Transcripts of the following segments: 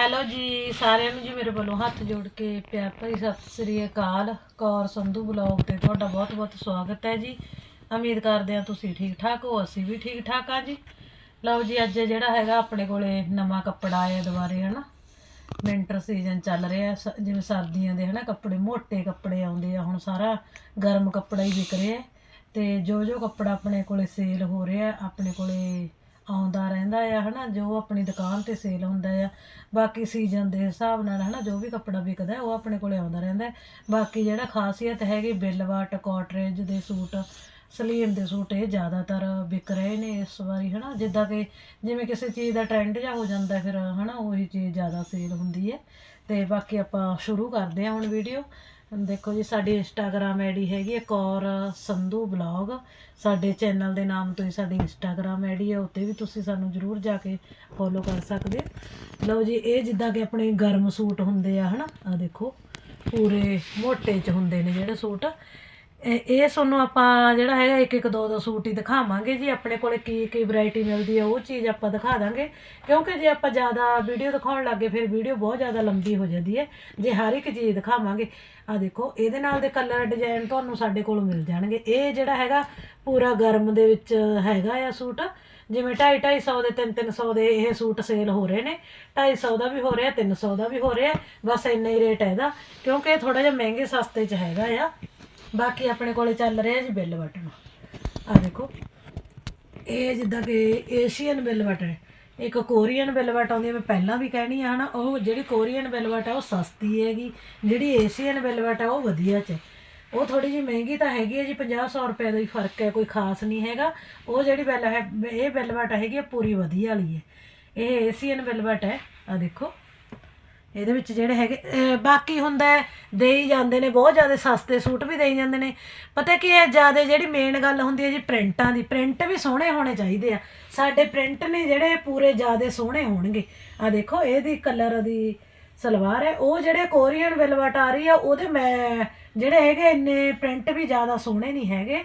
Hello ਜੀ, ਸਾਰਿਆਂ ਨੂੰ ਜੀ ਮੇਰੇ ਵੱਲੋਂ ਹੱਥ ਜੋੜ ਕੇ ਪਿਆਰ ਭਰੀ ਸਤਿ ਸ੍ਰੀ ਅਕਾਲ। ਕੌਰ ਸੰਧੂ ਬਲੌਗ ਤੇ ਤੁਹਾਡਾ ਬਹੁਤ ਬਹੁਤ ਸਵਾਗਤ ਹੈ ਜੀ। ਉਮੀਦ ਕਰਦੇ ਹਾਂ ਤੁਸੀਂ ਠੀਕ ਠਾਕ ਹੋ, ਅਸੀਂ ਵੀ ਠੀਕ ਠਾਕ ਆ ਜੀ। ਲਓ ਜੀ, ਅੱਜ ਜਿਹੜਾ ਹੈਗਾ ਆਪਣੇ ਕੋਲੇ ਨਵਾਂ ਕੱਪੜਾ ਆਇਆ ਦੁਬਾਰੇ, ਹਨਾ? ਵਿੰਟਰ ਸੀਜ਼ਨ ਚੱਲ ਰਿਹਾ ਸ- ਜਿਵੇਂ ਸਰਦੀਆਂ ਦੇ, ਹਨਾ? ਕੱਪੜੇ ਮੋٹے ਕੱਪੜੇ ਆਉਂਦੇ ਆ, ਹੁਣ ਸਾਰਾ ਗਰਮ ਕੱਪੜਾ ਹੀ ਵਿਕ ਰਿਹਾ ਹੈ। ਤੇ ਜੋ ਜੋ ਕੱਪੜਾ ਆਪਣੇ ਕੋਲੇ ਸੇਲ ਹੋ ਰਿਹਾ ਆਪਣੇ ਕੋਲੇ ਆਉਂਦਾ ਰਹਿੰਦਾ ਆ, ਹਨਾ, ਜੋ ਆਪਣੀ ਦੁਕਾਨ ਤੇ ਸੇਲ ਹੁੰਦਾ ਆ। ਬਾਕੀ ਸੀਜ਼ਨ ਦੇ ਹਿਸਾਬ ਨਾਲ, ਹਨਾ, ਜੋ ਵੀ ਕੱਪੜਾ ਵਿਕਦਾ, ਉਹ ਆਪਣੇ ਕੋਲੇ ਆਉਂਦਾ ਰਹਿੰਦਾ ਬਾਕੀ ਜਿਹੜਾ ਖਾਸੀਅਤ ਹੈਗੀ ਬਿਲਵਾਟ ਕਾਟਰੇਜ ਦੇ ਸੂਟ, ਸਲੀਮ ਦੇ ਸੂਟ, ਇਹ ਜ਼ਿਆਦਾਤਰ ਵਿਕ ਰਹੇ ਨੇ ਇਸ ਵਾਰੀ, ਹਨਾ। ਜਿੱਦਾਂ ਕਿ ਜਿਵੇਂ ਕਿਸੇ ਚੀਜ਼ ਦਾ ਟ੍ਰੈਂਡ ਜਾਂ ਹੋ ਜਾਂਦਾ ਫਿਰ, ਹਨਾ, ਉਹੀ ਚੀਜ਼ ਜ਼ਿਆਦਾ ਸੇਲ ਹੁੰਦੀ ਹੈ। ਤੇ ਬਾਕੀ ਆਪਾਂ ਸ਼ੁਰੂ ਕਰਦੇ ਹਾਂ ਹੁਣ ਵੀਡੀਓ ਦੇਖੋ ਜੀ, ਸਾਡੀ ਇੰਸਟਾਗ੍ਰam ਆਈਡੀ ਹੈਗੀ ਹੈ ਕੌਰ ਸੰਧੂ ਬਲੌਗ। ਸਾਡੇ ਚੈਨਲ ਦੇ ਨਾਮ ਤੋਂ ਹੀ ਸਾਡੀ ਇੰਸਟਾਗ੍ਰam ਆਈਡੀ ਹੈ, ਉੱਤੇ ਵੀ ਤੁਸੀਂ ਸਾਨੂੰ ਜਰੂਰ ਜਾ ਕੇ ਫੋਲੋ ਕਰ ਸਕਦੇ ਲਓ ਜੀ, ਇਹ ਜਿੱਦਾਂ ਕਿ ਆਪਣੇ ਗਰਮ ਸੂਟ ਹੁੰਦੇ ਆ, ਹਨਾ? ਆ ਦੇਖੋ, ਪੂਰੇ ਮੋਟੇ ਚ ਹੁੰਦੇ ਨੇ ਜਿਹੜੇ ਸੂਟ। ਇਹ ਇਹ ਤੁਹਾਨੂੰ ਆਪਾਂ ਜਿਹੜਾ ਹੈਗਾ ਇੱਕ ਇੱਕ ਦੋ ਦੋ ਸੂਟ ਹੀ ਦਿਖਾਵਾਂਗੇ ਜੀ, ਆਪਣੇ ਕੋਲੇ ਕੀ ਕੀ ਵੈਰਾਈਟੀ ਮਿਲਦੀ ਹੈ, ਉਹ ਚੀਜ਼ ਆਪਾਂ ਦਿਖਾ ਦਾਂਗੇ। ਕਿਉਂਕਿ ਜੇ ਆਪਾਂ ਜ਼ਿਆਦਾ ਵੀਡੀਓ ਦਿਖਾਉਣ ਲੱਗੇ ਫਿਰ ਵੀਡੀਓ ਬਹੁਤ ਜ਼ਿਆਦਾ ਲੰਬੀ ਹੋ ਜਾਂਦੀ ਹੈ। ਜੇ ਹਰ ਇੱਕ ਚੀਜ਼ ਦਿਖਾਵਾਂਗੇ ਆ ਦੇਖੋ, ਇਹਦੇ ਨਾਲ ਦੇ ਕਲਰ ਡਿਜ਼ਾਈਨ ਤੁਹਾਨੂੰ ਸਾਡੇ ਕੋਲ ਮਿਲ ਜਾਣਗੇ। ਇਹ ਜਿਹੜਾ ਹੈਗਾ, ਪੂਰਾ ਗਰਮ ਦੇ ਵਿੱਚ ਹੈਗਾ ਆ ਸੂਟ। ਜਿਵੇਂ 2.5 250 ਦੇ 3 300 ਦੇ ਇਹ ਸੂਟ ਸੇਲ ਹੋ ਰਹੇ ਨੇ। 250 ਦਾ ਵੀ ਹੋ ਰਿਹਾ 300 ਦਾ ਵੀ ਹੋ ਰਿਹਾ। ਬਸ ਇੰਨਾ ਹੀ ਰੇਟ ਹੈ ਇਹਦਾ। ਕਿਉਂਕਿ ਇਹ ਥੋੜਾ ਜਿਹਾ ਮਹਿੰਗੇ ਸਸਤੇ ਚ ਹੈਗਾ ਆ। ਬਾਕੀ ਆਪਣੇ ਕੋਲੇ ਚੱਲ ਰਿਹਾ ਜੀ ਬਿੱਲ ਬਟਨ ਆ ਦੇਖੋ। ਇਹ ਜਿੱਦਾਂ ਕਿ ਏਸ਼ੀਅਨ ਬਿਲਵਟ ਹੈ। ਇੱਕ ਕੋਰੀਅਨ ਬਿਲਵਟ ਆਉਂਦੀ ਹੈ, ਮੈਂ ਪਹਿਲਾਂ ਵੀ ਕਹਿਣੀ ਆ, ਹਨਾ, ਉਹ ਜਿਹੜੀ ਕੋਰੀਅਨ ਬਿਲਵਟ ਹੈ ਉਹ ਸਸਤੀ ਹੈਗੀ। ਜਿਹੜੀ ਏਸ਼ੀਅਨ ਬਿਲਵਟ ਹੈ ਉਹ ਵਧੀਆ ਚ ਹੈ। ਉਹ ਥੋੜੀ ਜਿਹੀ ਮਹਿੰਗੀ ਤਾਂ ਹੈਗੀ ਹੈ ਜੀ 50 100 ਰੁਪਏ ਦਾ ਹੀ ਫ਼ਰਕ ਹੈ, ਕੋਈ ਖਾਸ ਨਹੀਂ ਹੈਗਾ। ਉਹ ਜਿਹੜੀ ਬਿਲ ਹੈ, ਇਹ ਬਿਲਵਟ ਹੈਗੀ ਹੈ, ਪੂਰੀ ਵਧੀਆ ਵਾਲੀ ਹੈ। ਇਹ ਏਸ਼ੀਅਨ ਬਿਲਵਟ ਹੈ। ਆ ਦੇਖੋ। ਇਹਦੇ ਵਿੱਚ ਜਿਹੜੇ ਹੈਗੇ ਬਾਕੀ ਹੁੰਦਾ ਦੇਈ ਜਾਂਦੇ ਨੇ, ਬਹੁਤ ਜ਼ਿਆਦਾ ਸਸਤੇ ਸੂਟ ਵੀ ਦੇਈ ਜਾਂਦੇ ਨੇ। ਪਤਾ ਕੀ ਹੈ, ਜ਼ਿਆਦਾ ਜਿਹੜੀ ਮੇਨ ਗੱਲ ਹੁੰਦੀ ਹੈ ਜੀ ਪ੍ਰਿੰਟਾਂ ਦੀ ਪ੍ਰਿੰਟ ਵੀ ਸੋਹਣੇ ਹੋਣੇ ਚਾਹੀਦੇ ਆ। ਸਾਡੇ ਪ੍ਰਿੰਟ ਨੇ ਜਿਹੜੇ ਪੂਰੇ ਜ਼ਿਆਦਾ ਸੋਹਣੇ ਹੋਣਗੇ। ਆ ਦੇਖੋ, ਇਹਦੀ ਕਲਰ ਦੀ ਸਲਵਾਰ ਹੈ, ਉਹ ਜਿਹੜੇ ਕੋਰੀਅਨ ਵੈਲਵਟ ਆ ਰਹੀ ਆ, ਉਹਦੇ ਮੈਂ, ਜਿਹੜੇ ਹੈਗੇ, ਇੰਨੇ ਪ੍ਰਿੰਟ ਵੀ ਜ਼ਿਆਦਾ ਸੋਹਣੇ ਨਹੀਂ ਹੈਗੇ।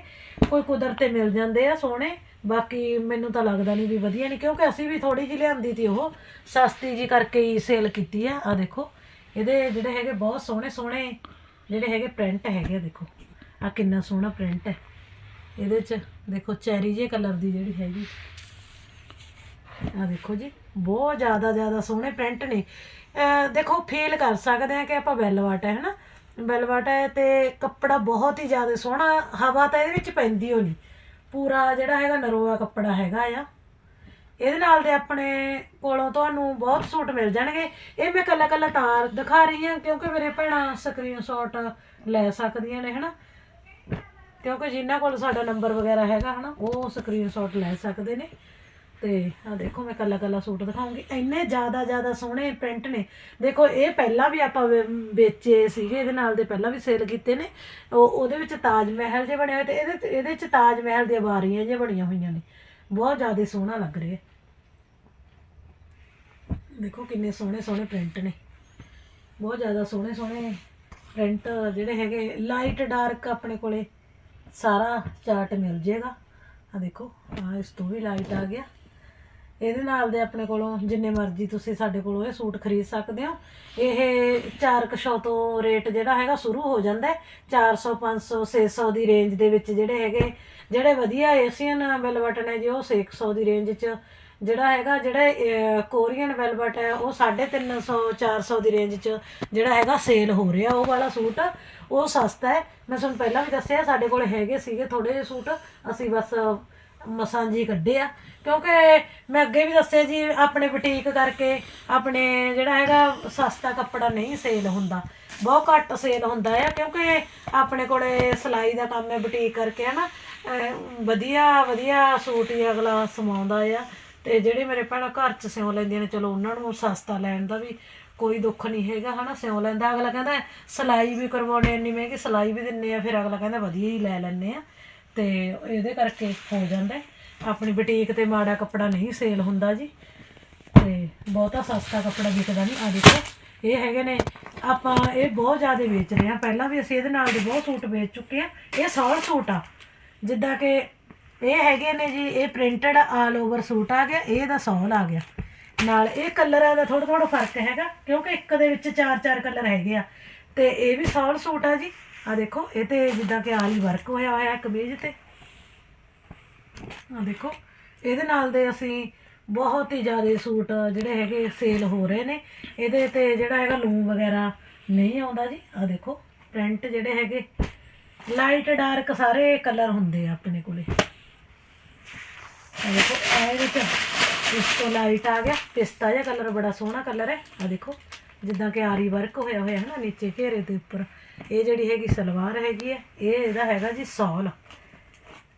ਕੋਈ ਕੁਦਰਤ ਮਿਲ ਜਾਂਦੇ ਆ ਸੋਹਣੇ। ਬਾਕੀ ਮੈਨੂੰ ਤਾਂ ਲੱਗਦਾ ਨਹੀਂ ਵੀ ਵਧੀਆ ਨਹੀਂ ਕਿਉਂਕਿ ਅਸੀਂ ਵੀ ਥੋੜੀ ਜਿਹੀ ਲਿਆਂਦੀ ਤੀ ਉਹ, ਸਸਤੀ ਜੀ ਕਰਕੇ ਹੀ ਸੇਲ ਕੀਤੀ ਆ ਆ ਦੇਖੋ। ਇਹਦੇ ਜਿਹੜੇ ਹੈਗੇ ਬਹੁਤ ਸੋਹਣੇ ਸੋਹਣੇ ਜਿਹੜੇ ਹੈਗੇ ਪ੍ਰਿੰਟ ਹੈਗੇ ਆ, ਦੇਖੋ। ਆ ਕਿੰਨਾ ਸੋਹਣਾ ਪ੍ਰਿੰਟ ਹੈ। ਇਹਦੇ ਚ ਦੇਖੋ ਚੈਰੀ ਜੇ ਕਲਰ ਦੀ ਜਿਹੜੀ ਹੈਗੀ। ਆ ਦੇਖੋ ਜੀ, ਬਹੁਤ ਜ਼ਿਆਦਾ ਜ਼ਿਆਦਾ ਸੋਹਣੇ ਪ੍ਰਿੰਟ ਨੇ। ਦੇਖੋ ਫੀਲ ਕਰ ਸਕਦੇ ਆ ਕਿ ਆਪਾਂ ਵੈਲਵਟ ਹੈ ਹਨਾ? ਵੈਲਵਟ ਹੈ ਤੇ ਕੱਪੜਾ ਬਹੁਤ ਹੀ ਜ਼ਿਆਦਾ ਸੋਹਣਾ, ਹਵਾ ਤਾਂ ਇਹਦੇ ਵਿੱਚ ਪੈਂਦੀ ਓ ਨਹੀਂ ਪੂਰਾ ਜਿਹੜਾ ਹੈਗਾ ਨਰੋਆ ਕੱਪੜਾ ਹੈਗਾ ਆ। ਇਹਦੇ ਨਾਲ ਦੇ ਆਪਣੇ ਕੋਲੋਂ ਤੁਹਾਨੂੰ ਬਹੁਤ ਸੂਟ ਮਿਲ ਜਾਣਗੇ। ਇਹ ਮੈਂ ਕੱਲਾ ਕੱਲਾ ਤਾਂ ਦਿਖਾ ਰਹੀ ਹਾਂ, ਕਿਉਂਕਿ ਮੇਰੇ ਭੈਣਾਂ ਸਕਰੀਨਸ਼ਾਟ ਲੈ ਸਕਦੀਆਂ ਨੇ, ਹਨਾ। ਕਿਉਂਕਿ ਜਿਨ੍ਹਾਂ ਕੋਲ ਸਾਡਾ ਨੰਬਰ ਵਗੈਰਾ ਹੈਗਾ, ਹਨਾ, ਉਹ ਸਕਰੀਨਸ਼ਾਟ ਲੈ ਸਕਦੇ ਨੇ। ਤੇ ਆ ਦੇਖੋ ਮੈਂ ਕੱਲਾ ਕੱਲਾ ਸੂਟ ਦਿਖਾਉਂਗੀ। ਇੰਨੇ ਜ਼ਿਆਦਾ ਜ਼ਿਆਦਾ ਸੋਹਣੇ ਪ੍ਰਿੰਟ ਨੇ। ਦੇਖੋ, ਇਹ ਪਹਿਲਾਂ ਵੀ ਆਪਾਂ ਵੇ- ਵੇਚੇ ਸੀਗੇ, ਇਹਦੇ ਨਾਲ ਦੇ ਪਹਿਲਾਂ ਵੀ ਸੇਲ ਕੀਤੇ ਨੇ। ਉਹ, ਉਹਦੇ ਵਿੱਚ ਤਾਜ ਮਹਿਲ ਜੇ ਬਣੇ ਹੋਏ ਤੇ ਇਹਦੇ ਇਹਦੇ ਚ ਤਾਜ ਮਹਿਲ ਦੀਆਂ ਬਾਰੀਆਂ ਜੇ ਬਣੀਆਂ ਹੋਈਆਂ ਨੇ। ਬਹੁਤ ਜ਼ਿਆਦਾ ਸੋਹਣਾ ਲੱਗ ਰਿਹਾ। ਦੇਖੋ, ਕਿੰਨੇ ਸੋਹਣੇ ਸੋਹਣੇ ਪ੍ਰਿੰਟ ਨੇ। ਬਹੁਤ ਜ਼ਿਆਦਾ ਸੋਹਣੇ ਸੋਹਣੇ ਪ੍ਰਿੰਟ ਜਿਹੜੇ ਹੈਗੇ ਲਾਈਟ ਡਾਰਕ ਆਪਣੇ ਕੋਲੇ, ਸਾਰਾ ਚਾਰਟ ਮਿਲ ਜੇਗਾ। ਆ ਦੇਖੋ ਆ ਇਸ ਤੋਂ ਵੀ ਲਾਈਟ ਆ ਗਿਆ। ਇਹਦੇ ਨਾਲ ਦੇ ਆਪਣੇ ਕੋਲੋਂ ਜਿੰਨੇ ਮਰਜ਼ੀ ਤੁਸੀਂ ਸਾਡੇ ਕੋਲੋਂ ਇਹ ਸੂਟ ਖਰੀਦ ਸਕਦੇ ਹੋ। ਇਹ 400 ਤੋਂ ਰੇਟ ਜਿਹੜਾ ਹੈਗਾ ਸ਼ੁਰੂ ਹੋ ਜਾਂਦਾ ਹੈ। 400 500 600 ਦੀ ਰੇਂਜ ਦੇ ਵਿੱਚ ਜਿਹੜੇ ਹੈਗੇ, ਜਿਹੜੇ ਵਧੀਆ ਏਸ਼ੀਅਨ ਵੈਲਵਟ ਨੇ ਜੀ, ਉਹ 600 ਦੀ ਰੇਂਜ 'ਚ ਜਿਹੜਾ ਹੈਗਾ, ਜਿਹੜਾ ਕੋਰੀਅਨ ਵੈਲਵਟ ਹੈ, ਉਹ 350 400 ਦੀ ਰੇਂਜ 'ਚ ਜਿਹੜਾ ਹੈਗਾ ਸੇਲ ਹੋ ਰਿਹਾ। ਉਹ ਵਾਲਾ ਸੂਟ ਉਹ ਸਸਤਾ ਹੈ। ਮੈਂ ਤੁਹਾਨੂੰ ਪਹਿਲਾਂ ਵੀ ਦੱਸਿਆ, ਸਾਡੇ ਕੋਲ ਹੈਗੇ ਸੀਗੇ ਥੋੜੇ ਜਿਹੇ ਸੂਟ। ਅਸੀਂ ਬਸ ਮਸਾਂ ਜੀ ਕੱਢੇ ਆ। ਕਿਉਂਕਿ ਮੈਂ ਅੱਗੇ ਵੀ ਦੱਸਿਆ ਜੀ, ਆਪਣੇ ਬੁਟੀਕ ਕਰਕੇ ਆਪਣੇ ਜਿਹੜਾ ਹੈਗਾ ਸਸਤਾ ਕੱਪੜਾ ਨਹੀਂ ਸੇਲ ਹੁੰਦਾ। ਬਹੁਤ ਘੱਟ ਸੇਲ ਹੁੰਦਾ ਆ, ਕਿਉਂਕਿ ਆਪਣੇ ਕੋਲੇ ਸਿਲਾਈ ਦਾ ਕੰਮ ਹੈ ਬੁਟੀਕ ਕਰਕੇ, ਹਨਾ। ਅਹ ਵਧੀਆ ਵਧੀਆ ਸੂਟ ਹੀ ਅਗਲਾ ਸਮਾਉਂਦਾ ਆ। ਤੇ ਜਿਹੜੇ ਮੇਰੇ ਭੈਣਾਂ ਘਰ ਚ ਸਿਉਂ ਲੈਂਦੀਆਂ ਨੇ, ਚਲੋ ਉਹਨਾਂ ਨੂੰ ਸਸਤਾ ਲੈਣ ਦਾ ਵੀ ਕੋਈ ਦੁੱਖ ਨਹੀਂ ਹੈਗਾ, ਹਨਾ। ਸਿਉਂ ਲੈਂਦਾ, ਅਗਲਾ ਕਹਿੰਦਾ ਸਿਲਾਈ ਵੀ ਕਰਵਾਉਣੇ, ਇੰਨੀ ਮਹਿੰਗੀ ਸਿਲਾਈ ਵੀ ਦਿੰਨੇ ਆ, ਫਿਰ ਅਗਲਾ ਕਹਿੰਦਾ ਵਧੀਆ ਹੀ ਲੈ ਲੈਣੇ ਆ। ਤੇ ਇਹਦੇ ਕਰਕੇ ਹੋ ਜਾਂਦਾ ਆਪਣੀ ਬੁਟੀਕ ਤੇ ਮਾੜਾ ਕੱਪੜਾ ਨਹੀਂ ਸੇਲ ਹੁੰਦਾ ਜੀ। ਤੇ ਬਹੁਤਾ ਸਸਤਾ ਕੱਪੜਾ ਵਿਕਦਾ ਨਹੀਂ ਆ ਦੇਖੋ ਇਹ ਹੈਗੇ ਨੇ, ਆਪਾਂ ਇਹ ਬਹੁਤ ਜ਼ਿਆਦਾ ਵੇਚ ਰਹੇ ਹਾਂ। ਪਹਿਲਾਂ ਵੀ ਅਸੀਂ ਇਹਦੇ ਨਾਲ ਦੇ ਬਹੁਤ ਸੂਟ ਵੇਚ ਚੁੱਕੇ ਆ ਇਹ ਸੌਲ ਸੂਟ ਆ। ਜਿੱਦਾਂ ਕਿ ਇਹ ਹੈਗੇ ਨੇ ਜੀ, ਇਹ ਪ੍ਰਿੰਟਡ ਆਲ ਓਵਰ ਸੂਟ ਆ ਗਿਆ, ਇਹ ਦਾ ਸੌਲ ਆ ਗਿਆ। ਨਾਲ ਇਹ ਕਲਰਾਂ ਦਾ ਥੋੜਾ ਥੋੜਾ ਫ਼ਰਕ ਹੈਗਾ, ਕਿਉਂਕਿ ਇੱਕ ਦੇ ਵਿੱਚ ਚਾਰ ਚਾਰ ਕਲਰ ਹੈਗੇ ਆ। ਤੇ ਇਹ ਵੀ ਸੌਲ ਸੂਟ ਆ ਜੀ। ਆ ਦੇਖੋ, ਇਹ ਤੇ ਜਿੱਦਾਂ ਕਿ ਆਲੀ ਵਰਕ ਹੋਇਆ ਹੋਇਆ ਕਮੀਜ਼ ਤੇ। ਆ ਦੇਖੋ, ਇਹਦੇ ਨਾਲ ਦੇ ਅਸੀਂ ਬਹੁਤ ਹੀ ਜ਼ਿਆਦਾ ਸੂਟ ਜਿਹੜੇ ਹੈਗੇ ਸੇਲ ਹੋ ਰਹੇ ਨੇ। ਇਹਦੇ ਤੇ ਜਿਹੜਾ ਹੈਗਾ ਲੂਮ ਵਗੈਰਾ ਨਹੀਂ ਆਉਂਦਾ ਜੀ। ਆ ਦੇਖੋ ਪ੍ਰਿੰਟ ਜਿਹੜੇ ਹੈਗੇ ਲਾਈਟ ਡਾਰਕ ਸਾਰੇ ਕਲਰ ਹੁੰਦੇ ਆ ਆਪਣੇ ਕੋਲੇ। ਆ ਦੇਖੋ ਇਹ ਵਿੱਚ ਇਸ ਤੋਂ ਲਾਈਟ ਆ ਗਿਆ। ਪਿਸਤਾ ਜਿਹਾ ਕਲਰ ਬੜਾ ਸੋਹਣਾ ਕਲਰ ਹੈ। ਆ ਦੇਖੋ, ਜਿੱਦਾਂ ਕਿ ਆਰੀ ਵਰਕ ਹੋਇਆ ਹੋਇਆ ਹੈ ਨਾ, ਨੀਚੇ ਘੇਰੇ ਦੇ ਉੱਪਰ। ਇਹ ਜਿਹੜੀ ਹੈਗੀ ਸਲਵਾਰ ਹੈਗੀ ਹੈ ਇਹ ਇਹਦਾ ਹੈਗਾ ਜੀ ਸੌਲ।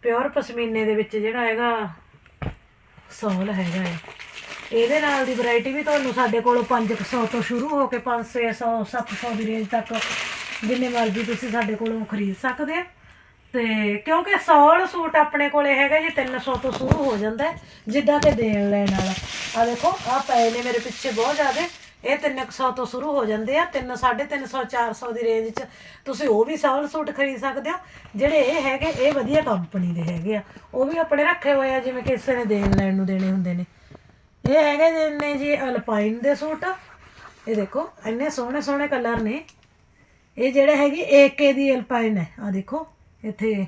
ਪਿਓਰ ਪਸ਼ਮੀਨੇ ਦੇ ਵਿੱਚ ਜਿਹੜਾ ਹੈਗਾ ਸੌਲ ਹੈਗਾ ਹੈ ਇਹਦੇ ਨਾਲ ਦੀ ਵੈਰਾਈਟੀ ਵੀ ਤੁਹਾਨੂੰ ਸਾਡੇ ਕੋਲੋਂ 500 ਤੋਂ ਸ਼ੁਰੂ ਹੋ ਕੇ 500 600 700 ਦੀ ਰੇਂਜ ਤੱਕ ਜਿੰਨੇ ਮਰਜ਼ੀ ਤੁਸੀਂ ਸਾਡੇ ਕੋਲੋਂ ਖਰੀਦ ਸਕਦੇ ਆ। ਤੇ ਕਿਉਂਕਿ ਸੌਲ ਸੂਟ ਆਪਣੇ ਕੋਲੇ ਹੈਗਾ ਜੀ 300 ਤੋਂ ਸ਼ੁਰੂ ਹੋ ਜਾਂਦਾ ਜਿੱਦਾਂ ਕਿ ਦੇਣ ਲੈਣ ਵਾਲਾ। ਆ ਦੇਖੋ ਆ ਪਏ ਨੇ ਮੇਰੇ ਪਿੱਛੇ ਬਹੁਤ ਜ਼ਿਆਦੇ। ਇਹ 300 ਤੋਂ ਸ਼ੁਰੂ ਹੋ ਜਾਂਦੇ ਆ 3 350 400 ਦੀ ਰੇਂਜ 'ਚ। ਤੁਸੀਂ ਉਹ ਵੀ ਸੌਲ ਸੂਟ ਖਰੀਦ ਸਕਦੇ ਹੋ। ਜਿਹੜੇ ਇਹ ਹੈਗੇ, ਇਹ ਵਧੀਆ ਕੰਪਨੀ ਦੇ ਹੈਗੇ ਆ। ਉਹ ਵੀ ਆਪਣੇ ਰੱਖੇ ਹੋਏ ਆ, ਜਿਵੇਂ ਕਿਸੇ ਨੇ ਦੇਣ ਲੈਣ ਨੂੰ ਦੇਣੇ ਹੁੰਦੇ ਨੇ। ਇਹ ਹੈਗੇ ਜੀ ਜੀ ਅਲਪਾਈਨ ਦੇ ਸੂਟ। ਇਹ ਦੇਖੋ, ਇੰਨੇ ਸੋਹਣੇ ਸੋਹਣੇ ਕਲਰ ਨੇ। ਇਹ ਜਿਹੜਾ ਹੈਗੀ ਏਕੇ ਦੀ ਅਲਪਾਈਨ ਹੈ। ਆ ਦੇਖੋ, ਇੱਥੇ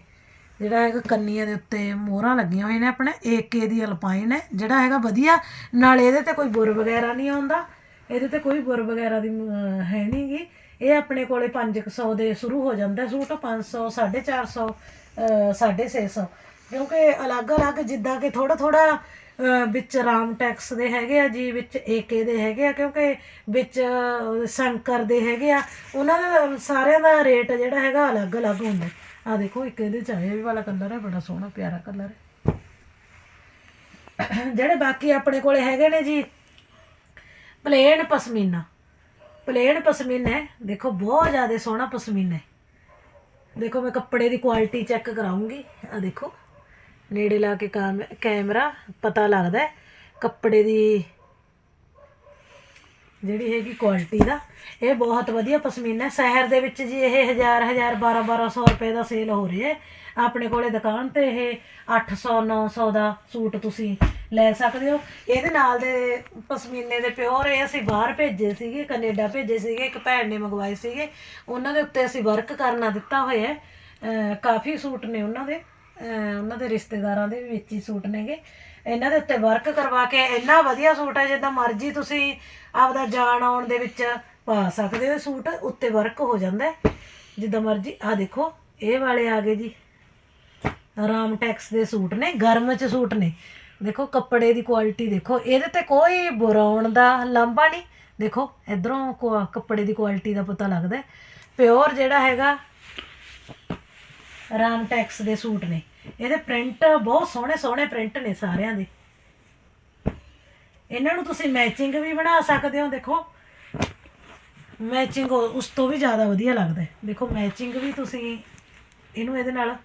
ਜਿਹੜਾ ਹੈਗਾ ਕੰਨੀਆਂ ਦੇ ਉੱਤੇ ਮੋਹਰਾਂ ਲੱਗੀਆਂ ਹੋਈਆਂ ਨੇ ਆਪਣੇ। ਏਕੇ ਦੀ ਅਲਪਾਈਨ ਹੈ। ਜਿਹੜਾ ਹੈਗਾ ਵਧੀਆ, ਨਾਲ ਇਹਦੇ ਤੇ ਕੋਈ ਬੁਰ ਵਗੈਰਾ ਨਹੀਂ ਆਉਂਦਾ। ਇਹਦੇ ਤੇ ਕੋਈ ਬੁਰ ਵਗੈਰਾ ਦੀ ਅਮ, ਹੈ ਨਹੀਂਗੀ ਇਹ ਆਪਣੇ ਕੋਲੇ 500 ਦੇ ਸ਼ੁਰੂ ਹੋ ਜਾਂਦਾ ਸੂਟ 500 450 650 ਕਿਉਂਕਿ ਅਲੱਗ-ਅਲੱਗ ਜਿੱਦਾਂ ਕਿ ਥੋੜਾ ਥੋੜਾ ਵਿੱਚ ਰਾਮ ਟੈਕਸ ਦੇ ਹੈਗੇ ਆ ਜੀ ਵਿੱਚ ਏਕੇ ਦੇ ਹੈਗੇ ਆ ਕਿਉਂਕਿ ਵਿੱਚ ਅਹ, ਸ਼ੰਕਰ ਦੇ ਹੈਗੇ ਆ। ਉਹਨਾਂ ਦਾ ਸਾਰਿਆਂ ਦਾ ਰੇਟ ਜਿਹੜਾ ਹੈਗਾ ਅਲੱਗ-ਅਲੱਗ ਹੁੰਦਾ ਆ ਦੇਖੋ ਇੱਕ ਇਹਦੇ ਚ ਇਹ ਵਾਲਾ ਕਲਰ ਹੈ ਬੜਾ ਸੋਹਣਾ ਪਿਆਰਾ ਕਲਰ ਹੈ। ਜਿਹੜੇ ਬਾਕੀ ਆਪਣੇ ਕੋਲੇ ਹੈਗੇ ਨੇ ਜੀ ਪਲੇਨ ਪਸ਼ਮੀਨਾ। ਪਲੇਨ ਪਸ਼ਮੀਨਾ ਹੈ। ਦੇਖੋ, ਬਹੁਤ ਜ਼ਿਆਦਾ ਸੋਹਣਾ ਪਸ਼ਮੀਨਾ ਹੈ। ਦੇਖੋ, ਮੈਂ ਕੱਪੜੇ ਦੀ ਕੁਆਲਿਟੀ ਚੈੱਕ ਕਰਾਉਂਗੀ। ਆ ਦੇਖੋ, ਨੇੜੇ ਲਾ ਕੇ ਕਾਮ- ਕੈਮਰਾ, ਪਤਾ ਲੱਗਦਾ ਹੈ। ਕੱਪੜੇ ਦੀ ਜਿਹੜੀ ਹੈਗੀ ਕੁਆਲਿਟੀ ਦਾ, ਇਹ ਬਹੁਤ ਵਧੀਆ ਪਸ਼ਮੀਨਾ ਸ਼ਹਿਰ ਦੇ ਵਿੱਚ ਜੀ ਇਹ 1000 1000 12 1200 ਰੁਪਏ ਦਾ ਸੇਲ ਹੋ ਰਿਹਾ ਹੈ। ਆਪਣੇ ਕੋਲੇ ਦੁਕਾਨ ਤੇ ਇਹ 800 900 ਦਾ ਸੂਟ ਤੁਸੀਂ ਲੈ ਸਕਦੇ ਹੋ। ਇਹਦੇ ਨਾਲ ਦੇ ਪਸ਼ਮੀਨੇ ਦੇ ਪਿਓਰ ਇਹ ਅਸੀਂ ਬਾਹਰ ਭੇਜੇ ਸੀਗੇ, ਕੈਨੇਡਾ ਭੇਜੇ ਸੀਗੇ, ਇੱਕ ਭੈਣ ਨੇ ਮੰਗਵਾਏ ਸੀਗੇ। ਉਹਨਾਂ ਦੇ ਉੱਤੇ ਅਸੀਂ ਵਰਕ ਕਰਨਾ ਦਿੱਤਾ ਹੋਇਆ ਹੈ। ਕਾਫੀ ਸੂਟ ਨੇ ਉਹਨਾਂ ਦੇ। ਉਹਨਾਂ ਦੇ ਰਿਸ਼ਤੇਦਾਰਾਂ ਦੇ ਵੀ ਵਿੱਚ ਹੀ ਸੂਟ ਨੇਗੇ। ਇਹਨਾਂ ਦੇ ਉੱਤੇ ਵਰਕ ਕਰਵਾ ਕੇ ਇੰਨਾ ਵਧੀਆ ਸੂਟ ਹੈ, ਜਿੱਦਾਂ ਮਰਜ਼ੀ ਤੁਸੀਂ ਆਪਦਾ ਜਾਣ ਆਉਣ ਦੇ ਵਿੱਚ ਪਾ ਸਕਦੇ ਹੋ। ਸੂਟ ਉੱਤੇ ਵਰਕ ਹੋ ਜਾਂਦਾ ਜਿੱਦਾਂ ਮਰਜ਼ੀ ਆ ਦੇਖੋ, ਇਹ ਵਾਲੇ ਆ ਗਏ ਜੀ। ਰਾਮ ਟੈਕਸ ਦੇ ਸੂਟ ਨੇ, ਗਰਮ ਚ ਸੂਟ ਨੇ। ਦੇਖੋ, ਕੱਪੜੇ ਦੀ ਕੁਆਲਿਟੀ ਦੇਖੋ, ਇਹਦੇ ਤੇ ਕੋਈ ਬੁਰਾਉਣ ਦਾ ਲਾਂਭਾ ਨਹੀਂ। ਦੇਖੋ, ਇਧਰੋਂ ਕੱਪੜੇ ਦੀ ਕੁਆਲਿਟੀ ਦਾ ਪਤਾ ਲੱਗਦਾ ਪਿਓਰ ਜਿਹੜਾ ਹੈਗਾ ਰਾਮ ਟੈਕਸ ਦੇ ਸੂਟ ਨੇ। ਇਹਦੇ ਪ੍ਰਿੰਟ ਬਹੁਤ ਸੋਹਣੇ ਸੋਹਣੇ ਪ੍ਰਿੰਟ ਨੇ ਸਾਰਿਆਂ ਦੇ। ਇਹਨਾਂ ਨੂੰ ਤੁਸੀਂ ਮੈਚਿੰਗ ਵੀ ਬਣਾ ਸਕਦੇ ਹੋ, ਦੇਖੋ। ਮੈਚਿੰਗ ਉਸ ਤੋਂ ਵੀ ਜ਼ਿਆਦਾ ਵਧੀਆ ਲੱਗਦਾ ਦੇਖੋ ਮੈਚਿੰਗ ਵੀ ਤੁਸੀਂ, ਇਹਨੂੰ ਇਹਦੇ ਨਾਲ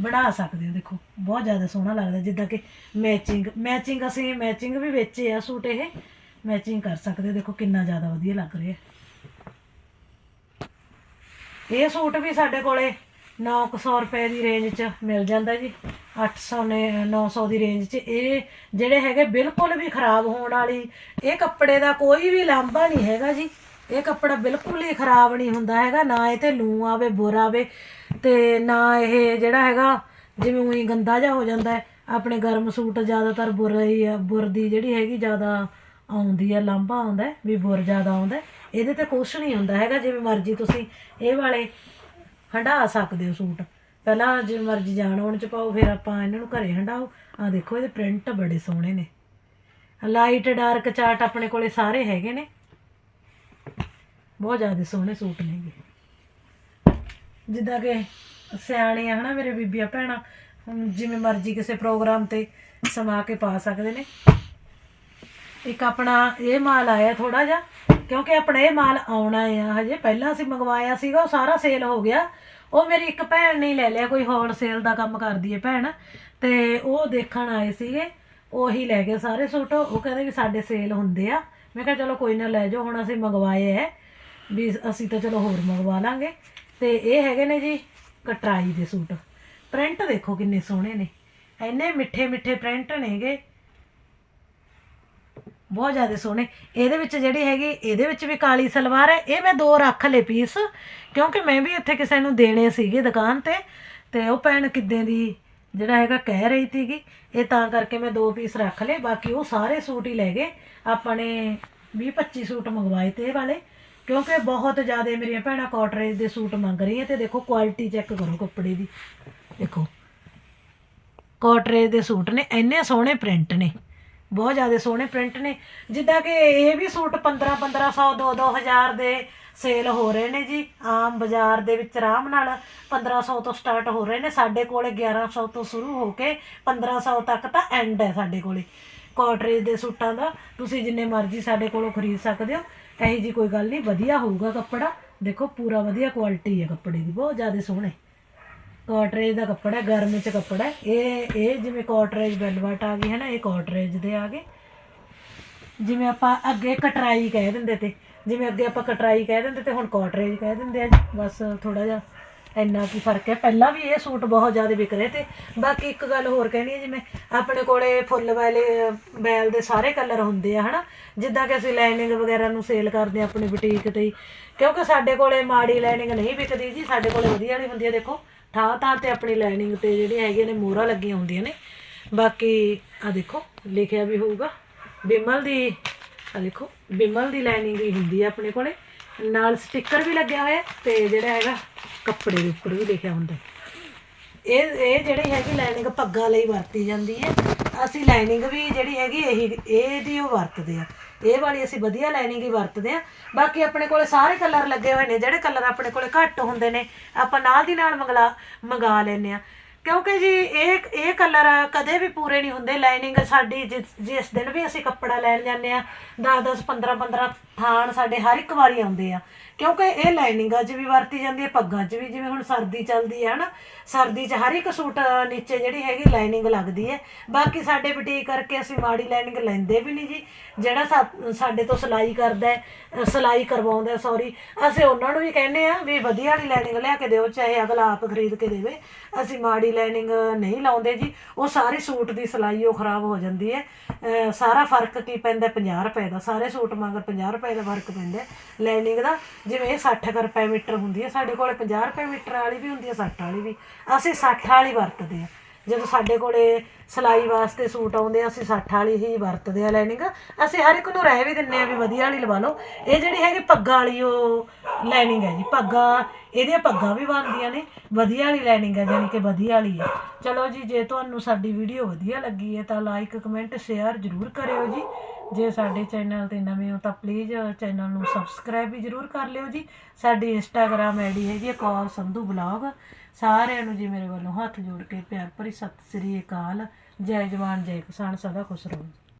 ਬਣਾ ਸਕਦੇ ਹੋ ਦੇਖੋ, ਬਹੁਤ ਜ਼ਿਆਦਾ ਸੋਹਣਾ ਲੱਗਦਾ, ਜਿੱਦਾਂ ਕਿ ਮੈਚਿੰਗ ਮੈਚਿੰਗ ਅਸੀਂ ਮੈਚਿੰਗ ਵੀ ਵੇਚੇ ਆ ਸੂਟ ਇਹ ਮੈਚਿੰਗ ਕਰ ਸਕਦੇ ਹੋ ਦੇਖੋ ਕਿੰਨਾ ਜ਼ਿਆਦਾ ਵਧੀਆ ਲੱਗ ਰਿਹਾ। ਇਹ ਸੂਟ ਵੀ ਸਾਡੇ ਕੋਲੇ 900 ਰੁਪਏ ਦੀ ਰੇਂਜ 'ਚ ਮਿਲ ਜਾਂਦਾ ਜੀ 800 ਨੇ 900 ਦੀ ਰੇਂਜ 'ਚ। ਇਹ ਜਿਹੜੇ ਹੈਗੇ ਬਿਲਕੁਲ ਵੀ ਖਰਾਬ ਹੋਣ ਵਾਲੀ, ਇਹ ਕੱਪੜੇ ਦਾ ਕੋਈ ਵੀ ਲਾਂਭਾ ਨਹੀਂ ਹੈਗਾ ਜੀ। ਇਹ ਕੱਪੜਾ ਬਿਲਕੁਲ ਹੀ ਖਰਾਬ ਨਹੀਂ ਹੁੰਦਾ ਹੈਗਾ, ਨਾ ਇਹ ਤੇ ਲੂ ਆਵੇ, ਬੁਰ ਆਵੇ, ਤੇ ਨਾ ਇਹ ਜਿਹੜਾ ਹੈਗਾ, ਜਿਵੇਂ ਉਹੀ ਗੰਦਾ ਜਿਹਾ ਹੋ ਜਾਂਦਾ ਹੈ। ਆਪਣੇ ਗਰਮ ਸੂਟ ਜ਼ਿਆਦਾਤਰ ਬੁਰ ਹੀ ਆ, ਬੁਰ ਦੀ ਜਿਹੜੀ ਹੈਗੀ ਜ਼ਿਆਦਾ ਆਉਂਦੀ ਆ, ਲਾਂਭਾ ਆਉਂਦਾ ਵੀ ਬੁਰ ਜ਼ਿਆਦਾ ਆਉਂਦਾ ਇਹਦੇ ਤੇ ਕੁਛ ਨਹੀਂ ਹੁੰਦਾ ਹੈਗਾ, ਜਿਵੇਂ ਮਰਜ਼ੀ ਤੁਸੀਂ ਇਹ ਵਾਲੇ ਹੰਢਾ ਸਕਦੇ ਹੋ ਸੂਟ। ਪਹਿਲਾਂ ਜਿਵੇਂ ਮਰਜ਼ੀ ਜਾਣ ਆਉਣ ਚ ਪਾਓ, ਫਿਰ ਆਪਾਂ ਇਹਨਾਂ ਨੂੰ ਘਰੇ ਹੰਢਾਓ। ਆ ਦੇਖੋ, ਇਹਦੇ ਪ੍ਰਿੰਟ ਬੜੇ ਸੋਹਣੇ ਨੇ। ਲਾਈਟ ਡਾਰਕ ਚਾਰਟ ਆਪਣੇ ਕੋਲੇ ਸਾਰੇ ਹੈਗੇ ਨੇ। ਬਹੁਤ ਜ਼ਿਆਦਾ ਸੋਹਣੇ ਸੂਟ ਨੇਗੇ ਜਿੱਦਾਂ ਕਿ ਸਿਆਣੇ ਆ ਹਨਾ ਮੇਰੇ ਬੀਬੀਆਂ ਭੈਣਾਂ ਜਿਵੇਂ ਮਰਜ਼ੀ ਕਿਸੇ ਪ੍ਰੋਗਰਾਮ ਤੇ ਸਮਾ ਕੇ ਪਾ ਸਕਦੇ ਨੇ। ਇੱਕ ਆਪਣਾ ਇਹ ਮਾਲ ਆਇਆ ਥੋੜਾ ਜਿਹਾ, ਕਿਉਂਕਿ ਆਪਣਾ ਇਹ ਮਾਲ ਆਉਣਾ ਆ ਹਜੇ, ਪਹਿਲਾਂ ਅਸੀਂ ਮੰਗਵਾਇਆ ਸੀਗਾ, ਉਹ ਸਾਰਾ ਸੇਲ ਹੋ ਗਿਆ। ਉਹ ਮੇਰੀ ਇੱਕ ਭੈਣ ਨੇ ਲੈ ਲਿਆ, ਕੋਈ ਹੋਲਸੇਲ ਦਾ ਕੰਮ ਕਰਦੀ ਹੈ ਭੈਣ। ਤੇ ਉਹ ਦੇਖਣ ਆਏ ਸੀਗੇ, ਉਹੀ ਲੈ ਗਏ ਸਾਰੇ ਸੂਟ। ਉਹ ਕਹਿੰਦੇ ਵੀ ਸਾਡੇ ਸੇਲ ਹੁੰਦੇ ਆ। ਮੈਂ ਕਿਹਾ ਚਲੋ ਕੋਈ ਨਾ ਲੈ ਜਾਓ, ਹੁਣ ਅਸੀਂ ਮੰਗਵਾਏ ਐ ਵੀ ਅਸੀਂ ਤਾਂ ਚਲੋ ਹੋਰ ਮੰਗਵਾ ਲਾਂਗੇ। ਤੇ ਇਹ ਹੈਗੇ ਨੇ ਜੀ ਕਟਰਾਈ ਦੇ ਸੂਟ। ਪ੍ਰਿੰਟ ਦੇਖੋ ਕਿੰਨੇ ਸੋਹਣੇ ਨੇ। ਇੰਨੇ ਮਿੱਠੇ ਮਿੱਠੇ ਪ੍ਰਿੰਟ ਨੇਗੇ। ਬਹੁਤ ਜ਼ਿਆਦਾ ਸੋਹਣੇ। ਇਹਦੇ ਵਿੱਚ ਜਿਹੜੀ ਹੈਗੀ, ਇਹਦੇ ਵਿੱਚ ਵੀ ਕਾਲੀ ਸਲਵਾਰ ਹੈ। ਇਹ ਮੈਂ ਦੋ ਰੱਖ ਲਏ ਪੀਸ, ਕਿਉਂਕਿ ਮੈਂ ਵੀ ਇੱਥੇ ਕਿਸੇ ਨੂੰ ਦੇਣੇ ਸੀਗੇ ਦੁਕਾਨ ਤੇ। ਤੇ ਉਹ ਭੈਣ ਕਿੱਦਾਂ ਦੀ ਜਿਹੜਾ ਹੈਗਾ ਕਹਿ ਰਹੀ ਸੀਗੀ। ਇਹ ਤਾਂ ਕਰਕੇ ਮੈਂ ਦੋ ਪੀਸ ਰੱਖ ਲਏ। ਬਾਕੀ ਉਹ ਸਾਰੇ ਸੂਟ ਹੀ ਲੈ ਗਏ। ਆਪਾਂ ਨੇ 20 25 ਸੂਟ ਮੰਗਵਾਏ ਤੇ ਇਹ ਵਾਲੇ। ਕਿਉਂਕਿ ਬਹੁਤ ਜ਼ਿਆਦਾ ਮੇਰੀਆਂ ਭੈਣਾਂ ਕਾਟਰੇਜ ਦੇ ਸੂਟ ਮੰਗ ਰਹੀਆਂ ਤੇ ਦੇਖੋ ਕੁਆਲਿਟੀ ਚੈੱਕ ਕਰੋ ਕੱਪੜੇ ਦੀ। ਦੇਖੋ ਕੋਟਰੇਜ ਦੇ ਸੂਟ ਨੇ, ਇੰਨੇ ਸੋਹਣੇ ਪ੍ਰਿੰਟ ਨੇ, ਬਹੁਤ ਜ਼ਿਆਦਾ ਸੋਹਣੇ ਪ੍ਰਿੰਟ ਨੇ। ਜਿੱਦਾਂ ਕਿ ਇਹ ਵੀ ਸੂਟ 15 1500 2 2000 ਦੇ ਸੇਲ ਹੋ ਰਹੇ ਨੇ ਜੀ। ਆਮ ਬਾਜ਼ਾਰ ਦੇ ਵਿੱਚ ਆਰਾਮ ਨਾਲ 1500 ਤੋਂ ਸਟਾਰਟ ਹੋ ਰਹੇ ਨੇ। ਸਾਡੇ ਕੋਲੇ 1100 ਤੋਂ ਸ਼ੁਰੂ ਹੋ ਕੇ 1500 ਤੱਕ ਤਾਂ ਐਂਡ ਹੈ ਸਾਡੇ ਕੋਲੇ। ਕੋਟਰੇਜ ਦੇ ਸੂਟਾਂ ਦਾ, ਤੁਸੀਂ ਜਿੰਨੇ ਮਰਜ਼ੀ ਸਾਡੇ ਕੋਲੋਂ ਖਰੀਦ ਸਕਦੇ ਹੋ। ਇਹੀ ਜੀ ਕੋਈ ਗੱਲ ਨਹੀਂ, ਵਧੀਆ ਹੋਊਗਾ ਕੱਪੜਾ। ਦੇਖੋ, ਪੂਰਾ ਵਧੀਆ ਕੁਆਲਿਟੀ ਹੈ ਕੱਪੜੇ ਦੀ, ਬਹੁਤ ਜ਼ਿਆਦਾ ਸੋਹਣੇ। ਕਾਟਰੇਜ ਦਾ ਕੱਪੜਾ ਹੈ, ਗਰਮ ਚ ਕੱਪੜਾ ਇਹ ਇਹ ਜਿਵੇਂ ਕਾਟਰੇਜ ਵੈਲਵਟ ਆ ਗਈ ਹੈ ਨਾ ਇਹ ਕਾਟਰੇਜ ਦੇ ਆ ਗਏ। ਜਿਵੇਂ ਆਪਾਂ ਅੱਗੇ ਕਟਰਾਈ ਕਹਿ ਦਿੰਦੇ ਤੇ, ਜਿਵੇਂ ਅੱਗੇ ਆਪਾਂ ਕਟਰਾਈ ਕਹਿ ਦਿੰਦੇ ਤੇ ਹੁਣ ਕਾਟਰੇਜ ਕਹਿ ਦਿੰਦੇ ਆ ਜੀ। ਬਸ ਥੋੜਾ ਜਿਹਾ ਇੰਨਾ ਕੀ ਫ਼ਰਕ ਹੈ? ਪਹਿਲਾਂ ਵੀ ਇਹ ਸੂਟ ਬਹੁਤ ਜ਼ਿਆਦਾ ਵਿਕ ਰਹੇ ਤੇ ਬਾਕੀ ਇੱਕ ਗੱਲ ਹੋਰ ਕਹਿਣੀ ਹੈ, ਜਿਵੇਂ ਆਪਣੇ ਕੋਲੇ ਫੁੱਲ ਵਾਲੇ, ਬੈਲ ਦੇ ਸਾਰੇ ਕਲਰ ਹੁੰਦੇ ਆ, ਹਨਾ? ਜਿੱਦਾਂ ਕਿ ਅਸੀਂ ਲਾਈਨਿੰਗ ਵਗੈਰਾ ਨੂੰ ਸੇਲ ਕਰਦੇ ਆ ਆਪਣੀ ਬੁਟੀਕ ਤੇ ਹੀ। ਕਿਉਂਕਿ ਸਾਡੇ ਕੋਲੇ ਮਾੜੀ ਲਾਈਨਿੰਗ ਨਹੀਂ ਵਿਕਦੀ ਜੀ, ਸਾਡੇ ਕੋਲੇ ਵਧੀਆ ਵਾਲੀ ਹੁੰਦੀ ਹੈ ਦੇਖੋ। ਥਾਂ ਥਾਂ ਤੇ ਆਪਣੀ ਲਾਈਨਿੰਗ ਤੇ ਜਿਹੜੇ ਹੈਗੇ ਨੇ, ਮੋਹਰਾਂ ਲੱਗੀਆਂ ਹੁੰਦੀਆਂ ਨੇ। ਬਾਕੀ ਆ ਦੇਖੋ, ਲਿਖਿਆ ਵੀ ਹੋਊਗਾ। ਬਿਮਲ ਦੀ ਆ ਦੇਖੋ, ਬਿਮਲ ਦੀ ਲਾਈਨਿੰਗ ਹੀ ਹੁੰਦੀ ਹੈ ਆਪਣੇ ਕੋਲੇ। ਨਾਲ ਸਟicker ਵੀ ਲੱਗਿਆ ਹੋਇਆ ਤੇ ਜਿਹੜਾ ਹੈਗਾ ਕੱਪੜੇ ਦੇ ਉੱਪਰ ਵੀ ਲਿਖਿਆ ਹੁੰਦਾ ਇਹ ਇਹ ਜਿਹੜੀ ਹੈਗੀ ਲਾਈਨਿੰਗ ਪੱਗਾਂ ਲਈ ਵਰਤੀ ਜਾਂਦੀ ਹੈ। ਅਸੀਂ ਲਾਈਨਿੰਗ ਵੀ ਜਿਹੜੀ ਹੈਗੀ ਇਹੀ, ਇਹਦੀ ਉਹ ਵਰਤਦੇ ਆ ਇਹ ਵਾਲੀ ਅਸੀਂ ਵਧੀਆ ਲਾਈਨਿੰਗ ਹੀ ਵਰਤਦੇ ਆ ਬਾਕੀ ਆਪਣੇ ਕੋਲੇ ਸਾਰੇ ਕਲਰ ਲੱਗੇ ਹੋਏ ਨੇ, ਜਿਹੜੇ ਕਲਰ ਆਪਣੇ ਕੋਲੇ ਘੱਟ ਹੁੰਦੇ ਨੇ, ਆਪਾਂ ਨਾਲ ਦੀ ਨਾਲ ਮੰਗਲਾ, ਮੰਗਾ ਲੈਨੇ ਆ ਕਿਉਂਕਿ ਜੀ ਇਹ ਇਹ ਕਲਰ ਕਦੇ ਵੀ ਪੂਰੇ ਨਹੀਂ ਹੁੰਦੇ। ਲਾਈਨਿੰਗ ਸਾਡੀ ਜਿਸ ਜਿਸ ਦਿਨ ਵੀ ਅਸੀਂ ਕੱਪੜਾ ਲੈਣ ਜਾਂਦੇ ਆ 10 10 15 15 ਥਾਣ ਸਾਡੇ ਹਰ ਇੱਕ ਵਾਰੀ ਆਉਂਦੇ ਆ। ਕਿਉਂਕਿ ਇਹ ਲਾਈਨਿੰਗਾਂ 'ਚ ਵੀ ਵਰਤੀ ਜਾਂਦੀ ਹੈ, ਪੱਗਾਂ 'ਚ ਵੀ, ਜਿਵੇਂ ਹੁਣ ਸਰਦੀ ਚੱਲਦੀ ਹੈ ਹਨਾ। ਸਰਦੀ 'ਚ ਹਰ ਇੱਕ ਸੂਟ ਨੀਚੇ ਜਿਹੜੀ ਹੈਗੀ ਲਾਈਨਿੰਗ ਲੱਗਦੀ ਹੈ। ਬਾਕੀ ਸਾਡੇ ਬੁਟੀਕ ਕਰਕੇ ਅਸੀਂ ਮਾੜੀ ਲਾਈਨਿੰਗ ਲੈਂਦੇ ਵੀ ਨਹੀਂ ਜੀ। ਜਿਹੜਾ ਸਾ- ਸਾਡੇ ਤੋਂ ਸਿਲਾਈ ਕਰਦਾ ਸਿਲਾਈ ਕਰਵਾਉਂਦਾ ਸੌਰੀ ਅਸੀਂ ਉਹਨਾਂ ਨੂੰ ਵੀ ਕਹਿੰਦੇ ਆ ਵੀ ਵਧੀਆ ਵਾਲੀ ਲਾਈਨਿੰਗ ਲਿਆ ਕੇ ਦਿਓ, ਚਾਹੇ ਅਗਲਾ ਆਪ ਖਰੀਦ ਕੇ ਦੇਵੇ। ਅਸੀਂ ਮਾੜੀ ਲਾਈਨਿੰਗ ਨਹੀਂ ਲਾਉਂਦੇ ਜੀ। ਉਹ ਸਾਰੇ ਸੂਟ ਦੀ ਸਿਲਾਈ ਉਹ ਖਰਾਬ ਹੋ ਜਾਂਦੀ ਹੈ। ਸਾਰਾ ਫ਼ਰਕ ਕੀ ਪੈਂਦਾ 50 ਰੁਪਏ ਦਾ। ਸਾਰੇ ਸੂਟ ਮਗਰ 50 ਰੁਪਏ ਦਾ ਫ਼ਰਕ ਪੈਂਦਾ। ਲਾਈਨਿੰਗ ਦਾ, ਜਿਵੇਂ ਇਹ 60 ਕੁ ਰੁਪਏ ਮੀਟਰ ਹੁੰਦੀ ਹੈ ਸਾਡੇ ਕੋਲੇ 50 ਰੁਪਏ ਮੀਟਰ ਵਾਲੀ ਵੀ ਹੁੰਦੀ ਹੈ 60 ਵਾਲੀ ਵੀ। ਅਸੀਂ 60 ਵਾਲੀ ਵਰਤਦੇ ਆ। ਜਦੋਂ ਸਾਡੇ ਕੋਲੇ ਸਿਲਾਈ ਵਾਸਤੇ ਸੂਟ ਆਉਂਦੇ ਆ, ਅਸੀਂ 60 ਵਾਲੀ ਹੀ ਵਰਤਦੇ ਆ ਲਾਈਨਿੰਗ ਅਸੀਂ ਹਰ ਇੱਕ ਨੂੰ ਰਹਿ ਵੀ ਦਿੰਨੇ ਆ ਵੀ ਵਧੀਆ ਵਾਲੀ ਲਵਾ ਲਓ। ਇਹ ਜਿਹੜੀ ਹੈਗੀ ਪੱਗਾਂ ਵਾਲੀ ਉਹ ਲਾਈਨਿੰਗ ਹੈ ਜੀ। ਪੱਗਾਂ, ਇਹਦੀਆਂ ਪੱਗਾਂ ਵੀ ਬਣਦੀਆਂ ਨੇ, ਵਧੀਆ ਵਾਲੀ ਲਾਈਨਿੰਗ ਹੈ ਜਾਨੀ ਕਿ ਵਧੀਆ ਵਾਲੀ ਹੈ। ਚਲੋ ਜੀ, ਜੇ ਤੁਹਾਨੂੰ ਸਾਡੀ ਵੀਡੀਓ ਵਧੀਆ ਲੱਗੀ ਹੈ ਤਾਂ ਲਾਈਕ ਕਮੈਂਟ ਸ਼ੇਅਰ ਜ਼ਰੂਰ ਕਰਿਓ ਜੀ। ਜੇ ਸਾਡੇ ਚੈਨਲ ਤੇ ਨਵੇਂ ਹੋ ਤਾਂ ਪਲੀਜ਼ ਚੈਨਲ ਨੂੰ ਸਬਸਕ੍ਰਾਈਬ ਵੀ ਜ਼ਰੂਰ ਕਰ ਲਿਓ ਜੀ। ਸਾਡੀ ਇੰਸਟਾਗ੍ਰam ਆਈਡੀ ਹੈਗੀ ਹੈ ਕੌਰ ਸੰਧੂ ਬਲੌਗ। ਸਾਰਿਆਂ ਨੂੰ ਜੀ ਮੇਰੇ ਵੱਲੋਂ ਹੱਥ ਜੋੜ ਕੇ ਪਿਆਰ ਭਰੀ ਸਤਿ ਸ੍ਰੀ ਅਕਾਲ। ਜੈ ਜਵਾਨ, ਜੈ ਕਿਸਾਨ, ਸਦਾ ਖੁਸ਼ ਰਹੋ।